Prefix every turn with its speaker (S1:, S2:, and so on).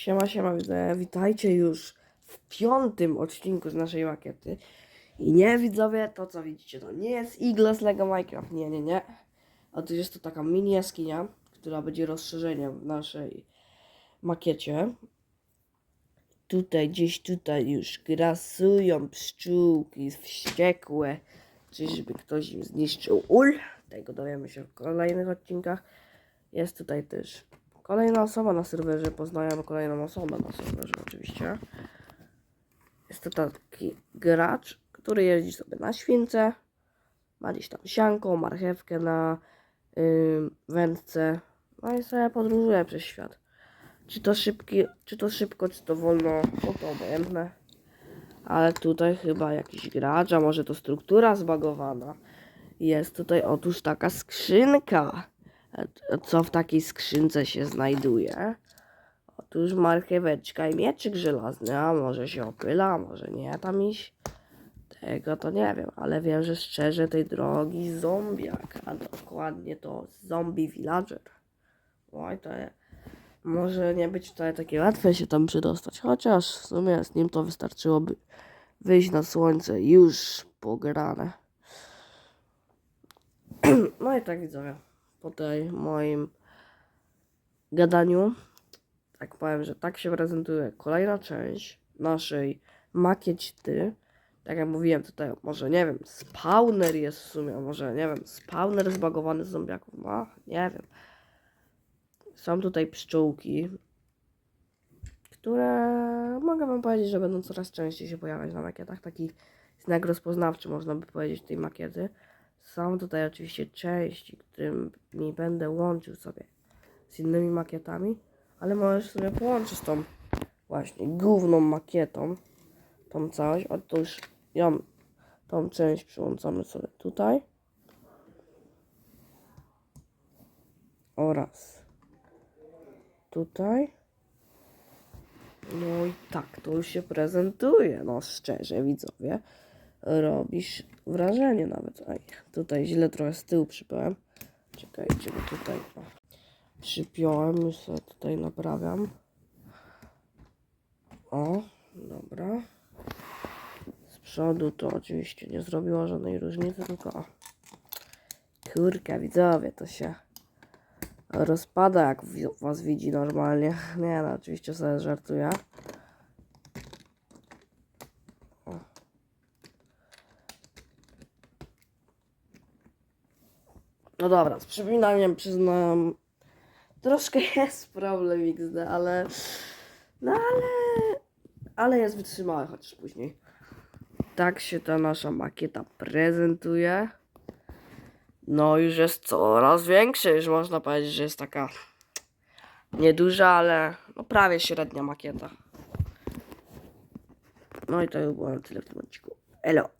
S1: Siema, siema, witajcie już w piątym odcinku z naszej makiety. I nie, widzowie, to co widzicie, to nie jest z Lego Minecraft, nie, nie, nie. Otóż jest to taka mini jaskinia, która będzie rozszerzeniem w naszej makiecie. Tutaj, gdzieś tutaj już grasują pszczółki wściekłe, czyżby ktoś im zniszczył ul. Tego dowiemy się w kolejnych odcinkach. Jest tutaj też kolejna osoba na serwerze. Poznajemy kolejną osobę na serwerze oczywiście. Jest to taki gracz, który jeździ sobie na śwince. Ma gdzieś tam sianką, marchewkę na yy, wędce. No i sobie podróżuje przez świat. Czy to szybki, czy to szybko, czy to wolno, no to obojętne. Ale tutaj chyba jakiś gracz, a może to struktura zbagowana. Jest tutaj otóż taka skrzynka. Co w takiej skrzynce się znajduje? Otóż marcheweczka i mieczyk żelazny, a może się opyla, a może nie tam iść. Tego to nie wiem, ale wiem, że szczerze tej drogi zombiak, a dokładnie to zombie villager. Oj, to może nie być wcale takie łatwe się tam przydostać, chociaż w sumie z nim to wystarczyłoby wyjść na słońce już pograne. No i tak widzowie, po tej moim gadaniu, tak powiem, że tak się prezentuje kolejna część naszej makiety. Tak jak mówiłem tutaj, może nie wiem, spawner jest w sumie, może nie wiem, spawner zbagowany z zombiaków, no nie wiem. Są tutaj pszczółki, które mogę wam powiedzieć, że będą coraz częściej się pojawiać na makietach. Taki znak rozpoznawczy można by powiedzieć tej makiety. Są tutaj oczywiście części, którymi będę łączył sobie z innymi makietami, ale możesz sobie połączyć tą właśnie główną makietą, tą całość. Otóż ją, tą część przyłączamy sobie tutaj oraz tutaj. No i tak to już się prezentuje, no szczerze widzowie. Robisz wrażenie nawet. Aj, tutaj źle trochę z tyłu przypiąłem. Czekajcie, bo tutaj o, przypiąłem, już sobie tutaj naprawiam. O, dobra. Z przodu to oczywiście nie zrobiło żadnej różnicy, tylko o. Kurka, widzowie, to się rozpada jak was widzi normalnie. Nie no, oczywiście sobie żartuję. No dobra, z przypominaniem przyznam. Troszkę jest problem XD, ale. No ale. Ale jest wytrzymały chociaż później. Tak się ta nasza makieta prezentuje. No już jest coraz większa, już można powiedzieć, że jest taka nieduża, ale no prawie średnia makieta. No i to by było na tyle w tym odcinku. Elo.